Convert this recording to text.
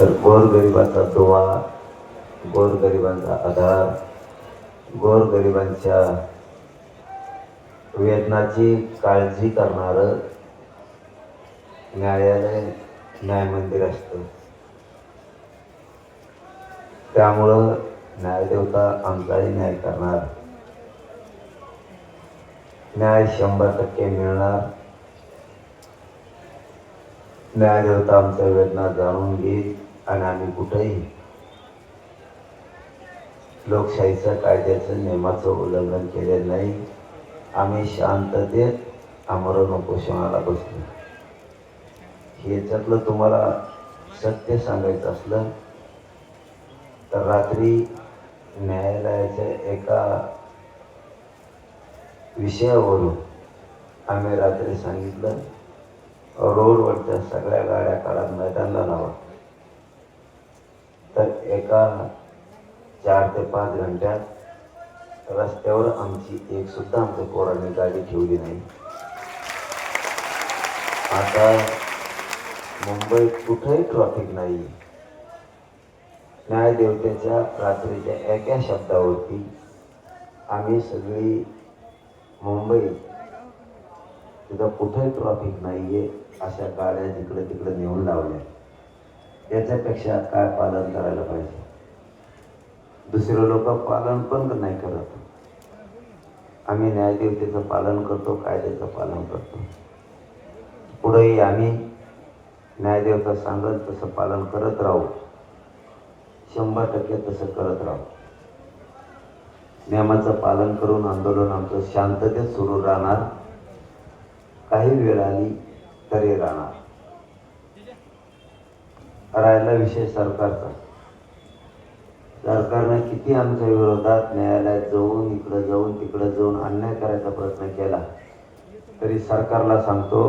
तर गोरगरिबाचा दुवा गोरगरिबांचा आधार गोरगरिबांच्या वेदनाची काळजी करणारं न्यायालय न्याय मंदिर असतं. त्यामुळं न्यायदेवता आमचाही न्याय करणार. न्याय शंभर टक्के मिळणार. न्यायदेवता आमच्या वेदना जाणून घेईल. आणि आम्ही कुठेही लोकशाहीचं कायद्याचं नियमाचं उल्लंघन केलेलं नाही. आम्ही शांततेत आमरण उपोषणाला बसलो याच्यातलं तुम्हाला सत्य सांगायचं असलं तर रात्री न्यायालयाच्या एका विषयावरून आम्ही रात्री सांगितलं रोडवरच्या सगळ्या गाड्या काढा मैदानला लावा. तर एका चार ते पाच घंट्यात रस्त्यावर आमची एक सुद्धा आमच्या पोरांनी गाडी ठेवली नाही. आता मुंबईत कुठेही ट्रॉफिक नाही. न्यायदेवतेच्या रात्रीच्या एका शब्दावरती आम्ही सगळी मुंबई तिथं कुठेही ट्रॉफिक नाही आहे अशा गाड्या जिकडे तिकडे नेऊन लावल्या. याच्यापेक्षा काय पालन करायला पाहिजे? दुसरे लोक पालन पण नाही करत. आम्ही न्यायदेवतेचं पालन करतो कायद्याचं पालन करतो. पुढेही आम्ही न्यायदेवता सांगत तसं पालन करत राहू शंभर टक्के तसं करत राहू. नियमाचं पालन करून आंदोलन आमचं शांततेत सुरू राहणार. काही वेळ आली तरी राहणार. राहिला विषय सरकारचा. सरकारनं किती आमच्या विरोधात न्यायालयात जाऊन इकडं जाऊन तिकडं जाऊन अन्याय करायचा प्रयत्न केला तरी सरकारला सांगतो